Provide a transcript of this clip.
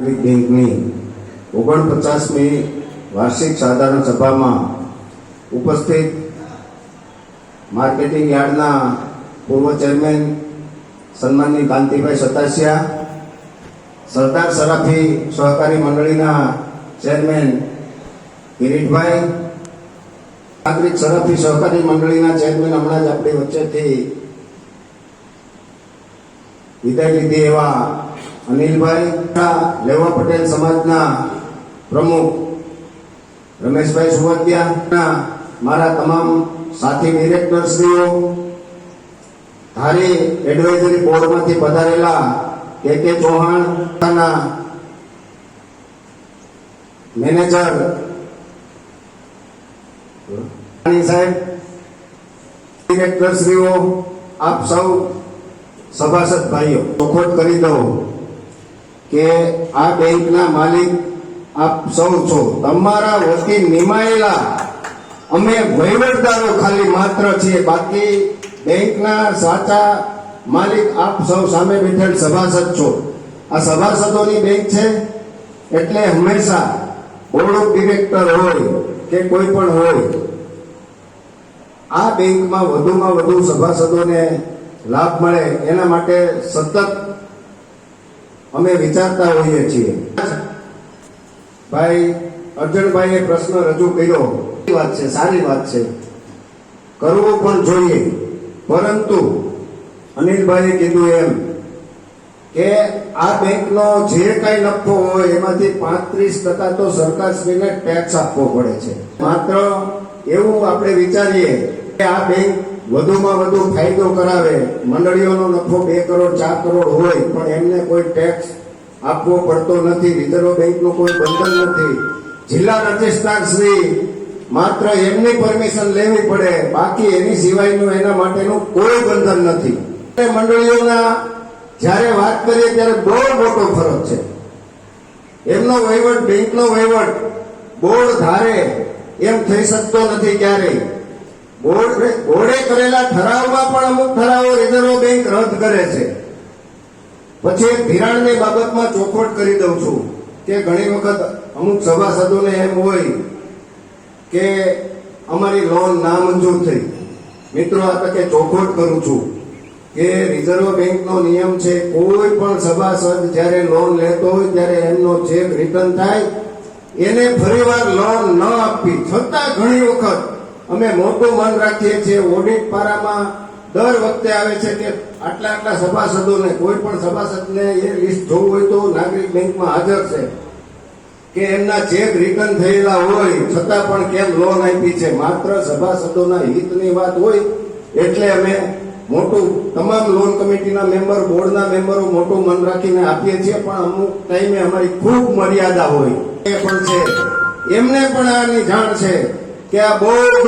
બેંકની ઓગણપચાસમી વાર્ષિક સાધારણ સભામાં ઉપસ્થિત માર્કેટિંગ યાર્ડના પૂર્વ ચેરમેન સન્માનની કાંતિભાઈ સતાસિયા, સરદાર સરાફી સહકારી મંડળીના ચેરમેન કિરીટભાઈ, નાગરિક સરાફી સહકારી મંડળીના ચેરમેન હમણાં જ આપણી વચ્ચેથી વિદાય લીધી એવા અનિલભાઈ લેવા પટેલ સમાજના પ્રમુખ રમેશભાઈ સુવત્યા મારા તમામ સાથી ડિરેક્ટરશ્રીઓ ધારી એડવાઇઝરી બોર્ડમાંથી પધારેલા કે કે ચૌહાણ મેનેજર સાહેબ ડિરેક્ટરશ્રીઓ આપ સૌ સભાસદ ભાઈઓ ચોખોટ કરી દઉં. કે આ બેંકના માલિક આપ સૌ છો. તમારા વતી નિમાયેલા અમે વહીવટદારો ખાલી માત્ર છીએ. બાકી બેંકના સાચા માલિક આપ સૌ સામે બેઠેલ સભાસદ છો. આ સભાસદોની બેંક છે એટલે હંમેશા બોર્ડ ઓફ ડિરેક્ટર હોય કે કોઈ પણ હોય, આ બેંકમાં વધુમાં વધુ સભાસદોને લાભ મળે. એના માટે સતત અમે વિચારતા હોઈએ છીએ. ભાઈ અર્જણભાઈએ પ્રશ્ન રજૂ કર્યો. વાત છે, સારી વાત છે. કરવું પણ જોઈએ. પરંતુ અનિલભાઈએ કીધું એમ કે આ બેંકનો જે કઈ નફો હોય એમાંથી પાંત્રીસ ટકા તો સરકારશ્રીને ટેક્સ આપવો પડે છે. માત્ર એવું આપણે વિચારીએ કે આ બેંક વધુમાં વધુ ફાયદો કરાવે. મંડળીઓનો નફો બે કરોડ, ચાર કરોડ હોય, પણ એમને કોઈ ટેક્સ આપવો પડતો નથી. રિઝર્વ બેંકનું કોઈ બંધન નથી. જિલ્લા રજિસ્ટ્રાર શ્રી માત્ર એમની પરમિશન લેવી પડે. બાકી એની સિવાયનું એના માટેનું કોઈ બંધન નથી. મંડળીઓના જ્યારે વાત કરીએ ત્યારે બહુ મોટો ફરક છે. એમનો વહીવટ, બેંકનો વહીવટ બોર્ડ ધારે એમ થઈ શકતો નથી ક્યારેય. બોર્ડે કરેલા ઠરાવમાં પણ અમુક ઠરાવો રિઝર્વ બેંક રદ કરે છે. પછી એક ધિરાણની બાબતમાં ચોખવટ કરી દઉં છું કે ઘણી વખત અમુક સભાસદોને એમ હોય કે અમારી લોન નામંજૂર થઈ. મિત્રો, આ તકે ચોખવટ કરું છું કે રિઝર્વ બેંકનો નિયમ છે, કોઈ પણ સભાસદ જ્યારે લોન લેતો હોય ત્યારે એમનો ચેક રિટર્ન થાય. એને ફરીવાર લોન ન આપવી. છતાં ઘણી વખત અમે મોટું મન રાખીએ છીએ. ઓડિટ પારામાં દર વખતે આવે છે કે આટલા આટલા સભાસદોને, કોઈ પણ સભાસદને એ લિસ્ટ જોવું હોય તો નાગરિક બેંકમાં હાજર છે. કે એમના ચેક રિટર્ન થયેલા હોય, છતાં પણ કેમ લોન આપી છે. માત્ર સભાસદોના હિતની વાત હોય, એટલે અમે મોટું, તમામ લોન કમિટીના મેમ્બર, બોર્ડના મેમ્બરો મોટું મન રાખીને આપીએ છીએ. પણ અમુક ટાઈમે અમારી ખૂબ મર્યાદા હોય. એ પણ છે. એમને પણ આની જાણ છે કે આ બહુ